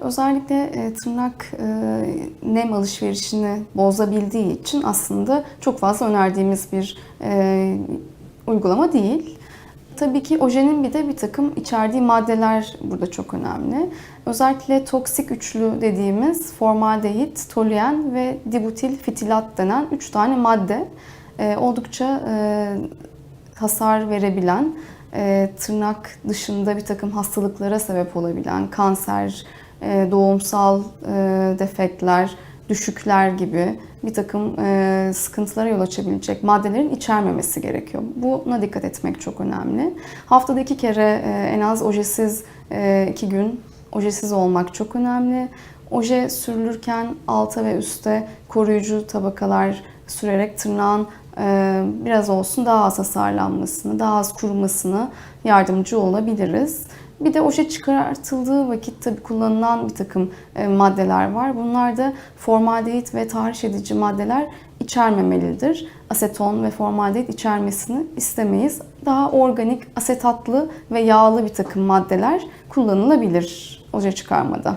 Özellikle e, tırnak e, nem alışverişini bozabildiği için aslında çok fazla önerdiğimiz bir e, uygulama değil. Tabii ki ojenin bir de bir takım içerdiği maddeler burada çok önemli. Özellikle toksik üçlü dediğimiz formaldehit, toluen ve dibutil fitilat denen üç tane madde oldukça hasar verebilen, e, tırnak dışında bir takım hastalıklara sebep olabilen, kanser, e, doğumsal e, defektler, düşükler gibi bir takım e, sıkıntılara yol açabilecek maddelerin içermemesi gerekiyor. Buna dikkat etmek çok önemli. Haftada iki kere e, en az ojesiz e, iki gün ojesiz olmak çok önemli. Oje sürülürken alta ve üste koruyucu tabakalar sürerek tırnağın biraz olsun daha az hasarlanmasını, daha az kurumasını yardımcı olabiliriz. Bir de oje çıkartıldığı vakit tabii kullanılan bir takım e, maddeler var. Bunlar da formaldehit ve tahriş edici maddeler içermemelidir. Aseton ve formaldehit içermesini istemeyiz. Daha organik, asetatlı ve yağlı bir takım maddeler kullanılabilir oje çıkarmada.